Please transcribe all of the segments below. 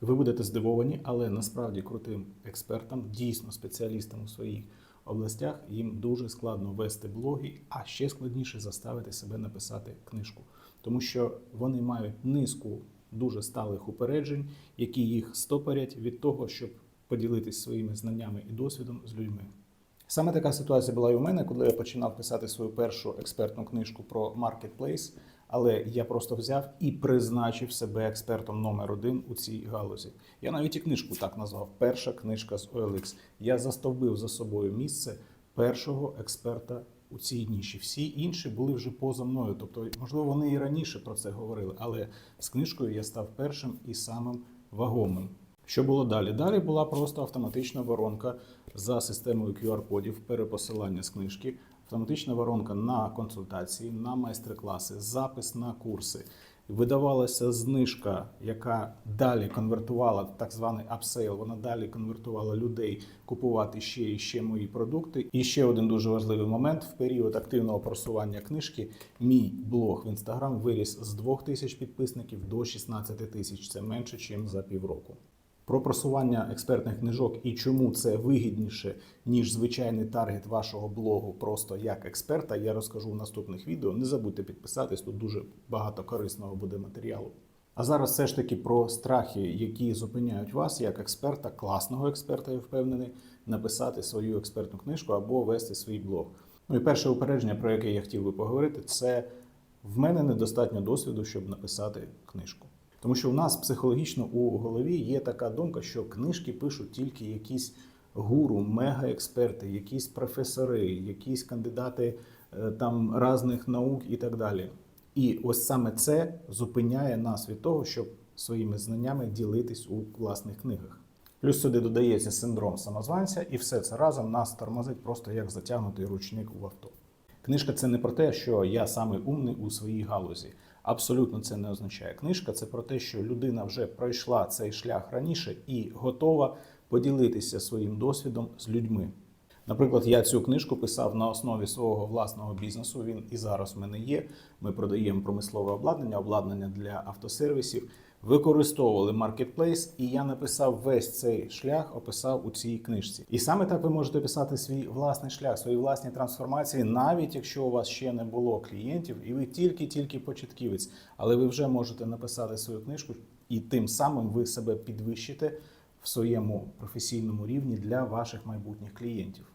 Ви будете здивовані, але насправді крутим експертам, дійсно спеціалістам у своїх областях, їм дуже складно вести блоги, а ще складніше заставити себе написати книжку, тому що вони мають низку дуже сталих упереджень, які їх стопорять від того, щоб поділитись своїми знаннями і досвідом з людьми. Саме така ситуація була і у мене, коли я починав писати свою першу експертну книжку про маркетплейс, але я просто взяв і призначив себе експертом номер один у цій галузі. Я навіть і книжку так назвав Перша книжка з OLX. Я застовбив за собою місце першого експерта у цій ніші. Всі інші були вже поза мною. Тобто, можливо, вони і раніше про це говорили, але з книжкою я став першим і самим вагомим. Що було далі? Далі була просто автоматична воронка за системою QR-кодів, перепосилання з книжки, автоматична воронка на консультації, на майстер-класи, запис на курси. Видавалася знижка, яка далі конвертувала так званий апсейл. Вона далі конвертувала людей купувати ще і ще мої продукти. І ще один дуже важливий момент: в період активного просування книжки мій блог в інстаграм виріс з 2 тисяч підписників до 16 тисяч. Це менше, ніж за півроку. Про просування експертних книжок і чому це вигідніше, ніж звичайний таргет вашого блогу, просто як експерта, я розкажу в наступних відео. Не забудьте підписатись, тут дуже багато корисного буде матеріалу. А зараз все ж таки про страхи, які зупиняють вас як експерта, класного експерта, я впевнений, написати свою експертну книжку або вести свій блог. Ну і перше упередження, про яке я хотів би поговорити, це в мене недостатньо досвіду, щоб написати книжку. Тому що у нас психологічно у голові є така думка, що книжки пишуть тільки якісь гуру, мега-експерти, якісь професори, якісь кандидати е, там різних наук і так далі. І ось саме це зупиняє нас від того, щоб своїми знаннями ділитись у власних книгах. Плюс сюди додається синдром самозванця, і все це разом нас тормозить просто як затягнутий ручник у авто. Книжка це не про те, що я самий умний у своїй галузі. Абсолютно це не означає. Книжка це про те, що людина вже пройшла цей шлях раніше і готова поділитися своїм досвідом з людьми. Наприклад, я цю книжку писав на основі свого власного бізнесу. Він і зараз в мене є. Ми продаємо промислове обладнання, обладнання для автосервісів. Використовували маркетплейс, і я написав весь цей шлях, описав у цій книжці. І саме так ви можете писати свій власний шлях, свої власні трансформації, навіть якщо у вас ще не було клієнтів, і ви тільки-тільки початківець, але ви вже можете написати свою книжку, і тим самим ви себе підвищите в своєму професійному рівні для ваших майбутніх клієнтів.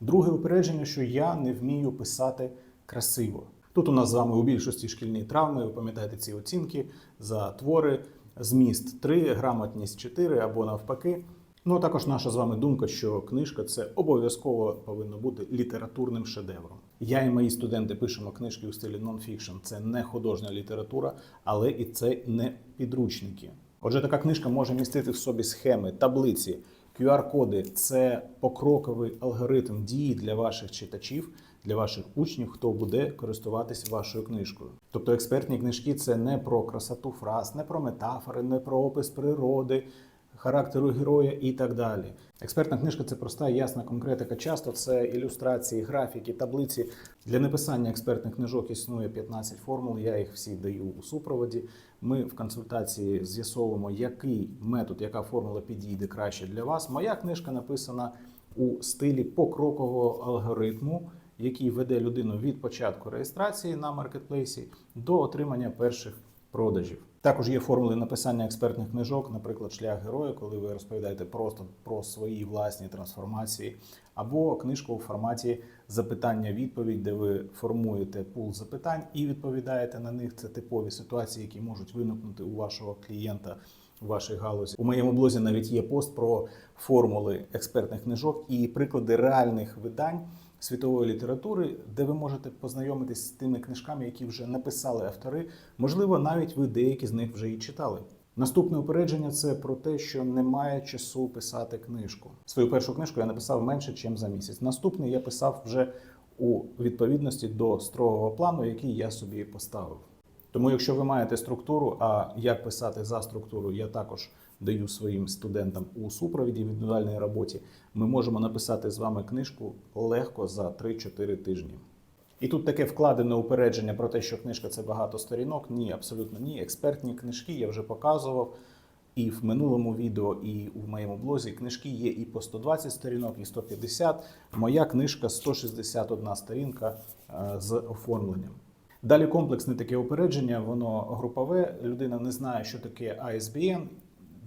Друге упередження, що я не вмію писати красиво. Тут у нас з вами у більшості шкільні травми, ви пам'ятаєте ці оцінки за твори, зміст 3, грамотність 4 або навпаки. Ну а також наша з вами думка, що книжка це обов'язково повинно бути літературним шедевром. Я і мої студенти пишемо книжки у стилі нонфікшн. Це не художня література, але і це не підручники. Отже, така книжка може містити в собі схеми, таблиці, QR-коди це покроковий алгоритм дії для ваших читачів, для ваших учнів, хто буде користуватись вашою книжкою. Тобто експертні книжки це не про красоту фраз, не про метафори, не про опис природи, характеру героя і так далі. Експертна книжка це проста, ясна конкретика. Часто це ілюстрації, графіки, таблиці. Для написання експертних книжок існує 15 формул. Я їх всі даю у супроводі. Ми в консультації з'ясовуємо, який метод, яка формула підійде краще для вас. Моя книжка написана у стилі покрокового алгоритму, який веде людину від початку реєстрації на маркетплейсі до отримання перших продажів. Також є формули написання експертних книжок, наприклад, шлях героя, коли ви розповідаєте просто про свої власні трансформації, або книжка у форматі запитання-відповідь, де ви формуєте пул запитань і відповідаєте на них. Це типові ситуації, які можуть виникнути у вашого клієнта у вашій галузі. У моєму блозі навіть є пост про формули експертних книжок і приклади реальних видань світової літератури, де ви можете познайомитись з тими книжками, які вже написали автори. Можливо, навіть ви деякі з них вже і читали. Наступне упередження це про те, що немає часу писати книжку. Свою першу книжку я написав менше, ніж за місяць. Наступний я писав вже у відповідності до строгого плану, який я собі поставив. Тому, якщо ви маєте структуру, а як писати за структуру, я також даю своїм студентам у супровіді в індивідуальній роботі, ми можемо написати з вами книжку легко за 3-4 тижні. І тут таке вкладене упередження про те, що книжка це багато сторінок. Ні, абсолютно ні. Експертні книжки я вже показував. І в минулому відео, і в моєму блозі книжки є і по 120 сторінок, і 150. Моя книжка 161 сторінка е, з оформленням. Далі комплексне таке опередження, воно групове. Людина не знає, що таке ISBN.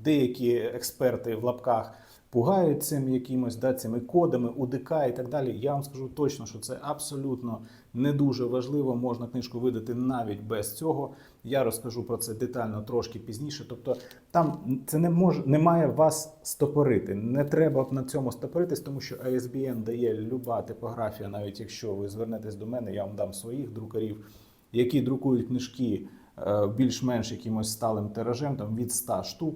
Деякі експерти в лапках пугають цим якимось да, цими кодами, УДК і так далі. Я вам скажу точно, що це абсолютно не дуже важливо. Можна книжку видати навіть без цього. Я розкажу про це детально трошки пізніше. Тобто, там це не може не має вас стопорити. Не треба на цьому стопоритись, тому що ISBN дає люба типографія, навіть якщо ви звернетесь до мене, я вам дам своїх друкарів, які друкують книжки е, більш-менш якимось сталим тиражем, там від 100 штук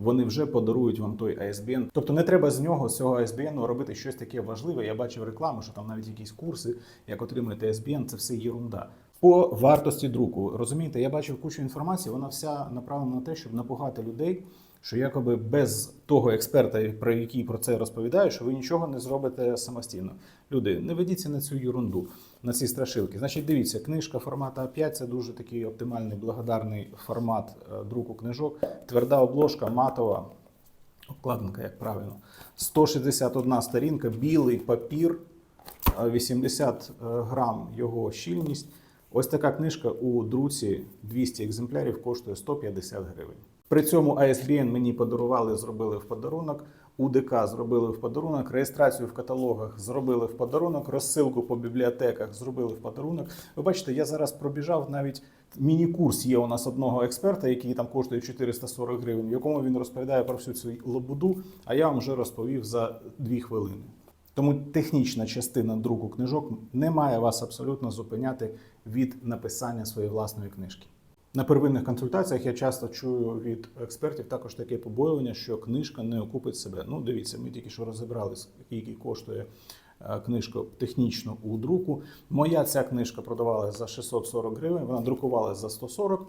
вони вже подарують вам той ISBN. Тобто не треба з нього, з цього ISBN робити щось таке важливе. Я бачив рекламу, що там навіть якісь курси, як отримати ISBN, це все єрунда. По вартості друку, розумієте, я бачив кучу інформації, вона вся направлена на те, щоб напугати людей, що якоби без того експерта, про який про це розповідає, що ви нічого не зробите самостійно. Люди, не ведіться на цю ерунду, на ці страшилки. Значить, дивіться, книжка формату А5 це дуже такий оптимальний, благодарний формат е, друку книжок. Тверда обложка, матова. Обкладинка, як правильно. 161 сторінка, білий папір, е, 80 грам його щільність. Ось така книжка у друці 200 екземплярів коштує 150 гривень. При цьому ISBN мені подарували, зробили в подарунок. УДК зробили в подарунок, реєстрацію в каталогах зробили в подарунок, розсилку по бібліотеках зробили в подарунок. Ви бачите, я зараз пробіжав навіть міні-курс є у нас одного експерта, який там коштує 440 гривень, в якому він розповідає про всю цю лобуду, а я вам вже розповів за дві хвилини. Тому технічна частина друку книжок не має вас абсолютно зупиняти від написання своєї власної книжки. На первинних консультаціях я часто чую від експертів також таке побоювання, що книжка не окупить себе. Ну, дивіться, ми тільки що розібрали, скільки коштує е, книжка технічно у друку. Моя ця книжка продавалася за 640 гривень, вона друкувалася за 140,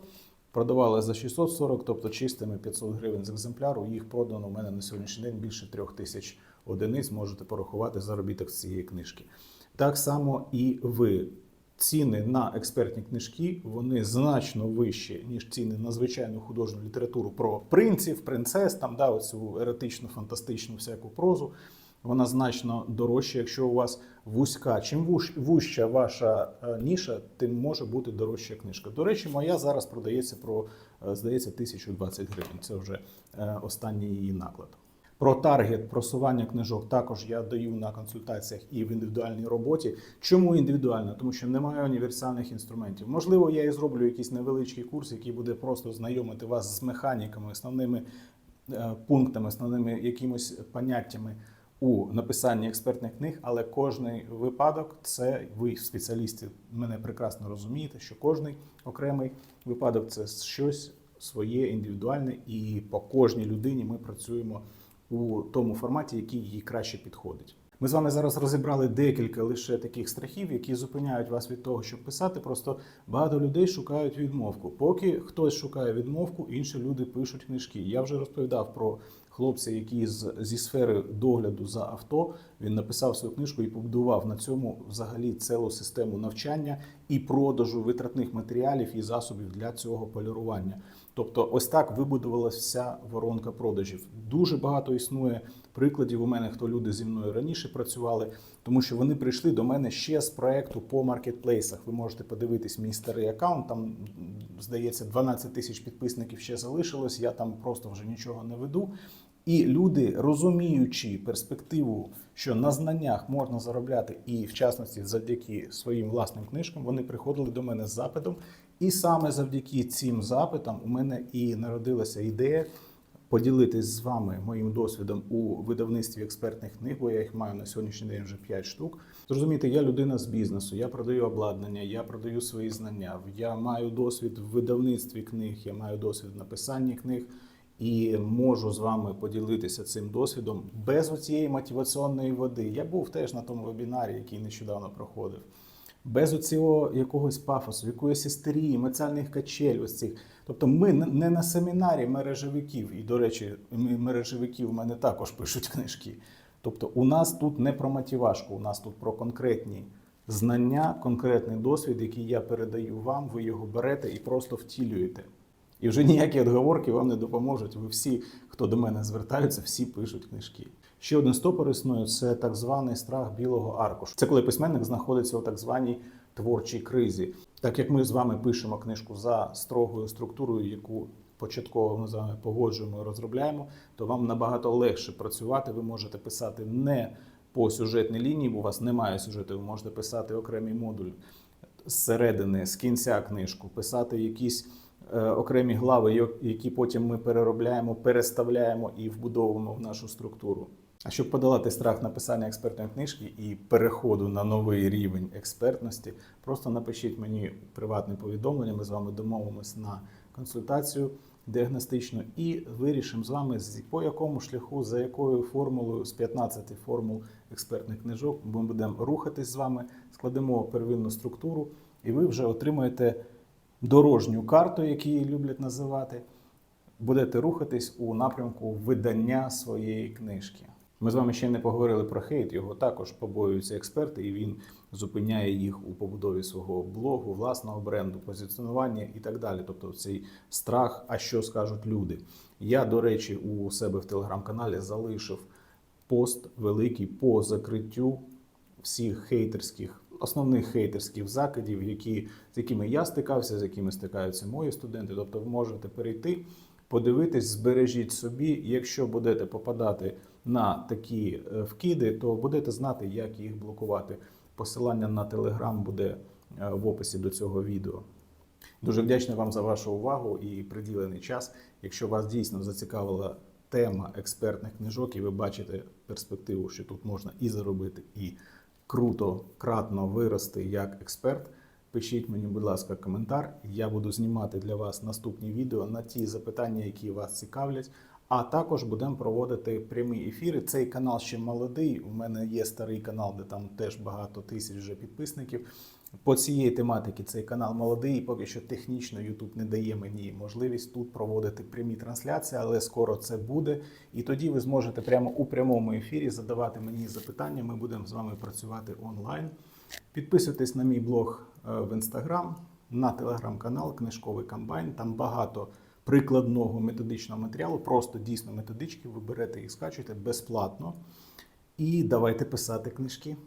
продавалася за 640, тобто чистими 500 гривень з екземпляру. Їх продано у мене на сьогоднішній день більше трьох тисяч одиниць. Можете порахувати заробіток з цієї книжки. Так само і ви ціни на експертні книжки вони значно вищі, ніж ціни на звичайну художню літературу про принців, принцес, там да, оцю еретичну, фантастичну всяку прозу. Вона значно дорожча, якщо у вас вузька. Чим вуж- вужча ваша е, ніша, тим може бути дорожча книжка. До речі, моя зараз продається про, е, здається, 1020 гривень. Це вже е, останній її наклад. Про таргет просування книжок також я даю на консультаціях і в індивідуальній роботі. Чому індивідуально? Тому що немає універсальних інструментів. Можливо, я і зроблю якийсь невеличкий курс, який буде просто знайомити вас з механіками, основними е, пунктами, основними якимось поняттями у написанні експертних книг, але кожний випадок це ви, спеціалісти, мене прекрасно розумієте, що кожний окремий випадок це щось своє індивідуальне, і по кожній людині ми працюємо у тому форматі, який їй краще підходить. Ми з вами зараз розібрали декілька лише таких страхів, які зупиняють вас від того, щоб писати. Просто багато людей шукають відмовку. Поки хтось шукає відмовку, інші люди пишуть книжки. Я вже розповідав про хлопця, який зі сфери догляду за авто він написав свою книжку і побудував на цьому взагалі цілу систему навчання і продажу витратних матеріалів і засобів для цього полірування. Тобто, ось так вибудувалася вся воронка продажів. Дуже багато існує прикладів у мене, хто люди зі мною раніше працювали, тому що вони прийшли до мене ще з проекту по маркетплейсах. Ви можете подивитись мій старий аккаунт. Там здається 12 тисяч підписників ще залишилось. Я там просто вже нічого не веду. І люди, розуміючи перспективу, що на знаннях можна заробляти, і в частності завдяки своїм власним книжкам, вони приходили до мене з запитом. І саме завдяки цим запитам у мене і народилася ідея поділитись з вами моїм досвідом у видавництві експертних книг, бо я їх маю на сьогоднішній день вже 5 штук. Зрозумієте, я людина з бізнесу, я продаю обладнання, я продаю свої знання. Я маю досвід в видавництві книг, я маю досвід в написанні книг. І можу з вами поділитися цим досвідом без оцієї мотиваційної води. Я був теж на тому вебінарі, який нещодавно проходив. Без оцього якогось пафосу, якоїсь істерії, мецальних качель, ось цих. Тобто ми не- на семінарі мережевиків, і, до речі, мережевики в мене також пишуть книжки. Тобто, у нас тут не про мотивашку, у нас тут про конкретні знання, конкретний досвід, який я передаю вам, ви його берете і просто втілюєте. І вже ніякі відговорки вам не допоможуть. Ви всі, хто до мене звертаються, всі пишуть книжки. Ще один стопор існує це так званий страх білого аркушу. Це коли письменник знаходиться у так званій творчій кризі. Так як ми з вами пишемо книжку за строгою структурою, яку початково ми з вами погоджуємо і розробляємо, то вам набагато легше працювати. Ви можете писати не по сюжетній лінії, бо у вас немає сюжету. Ви можете писати окремий модуль зсередини, з кінця книжку, писати якісь окремі глави, які потім ми переробляємо, переставляємо і вбудовуємо в нашу структуру. А щоб подолати страх написання експертної книжки і переходу на новий рівень експертності, просто напишіть мені приватне повідомлення. Ми з вами домовимось на консультацію діагностичну і вирішимо з вами, по якому шляху, за якою формулою з 15 формул експертних книжок ми будемо рухатись з вами, складемо первинну структуру, і ви вже отримаєте дорожню карту, яку її люблять називати. Будете рухатись у напрямку видання своєї книжки. Ми з вами ще не поговорили про хейт. Його також побоюються експерти, і він зупиняє їх у побудові свого блогу, власного бренду, позиціонування і так далі. Тобто цей страх, а що скажуть люди. Я, до речі, у себе в телеграм-каналі залишив пост великий по закриттю всіх хейтерських, основних хейтерських закидів, які, з якими я стикався, з якими стикаються мої студенти. Тобто, ви можете перейти, подивитись, збережіть собі. Якщо будете попадати на такі е, вкиди, то будете знати, як їх блокувати. Посилання на телеграм буде е, в описі до цього відео. Дуже вдячний вам за вашу увагу і приділений час. Якщо вас дійсно зацікавила тема експертних книжок, і ви бачите перспективу, що тут можна і заробити, і круто, кратно вирости як експерт. Пишіть мені, будь ласка, коментар. Я буду знімати для вас наступні відео на ті запитання, які вас цікавлять. А також будемо проводити прямі ефіри. Цей канал ще молодий. У мене є старий канал, де там теж багато тисяч вже підписників. По цієї тематики цей канал молодий, і поки що технічно YouTube не дає мені можливість тут проводити прямі трансляції, але скоро це буде. І тоді ви зможете прямо у прямому ефірі задавати мені запитання. Ми будемо з вами працювати онлайн. Підписуйтесь на мій блог е, в інстаграм, на телеграм-канал Книжковий комбайн. Там багато прикладного методичного матеріалу, просто дійсно методички. Ви берете і скачуєте безплатно. І давайте писати книжки.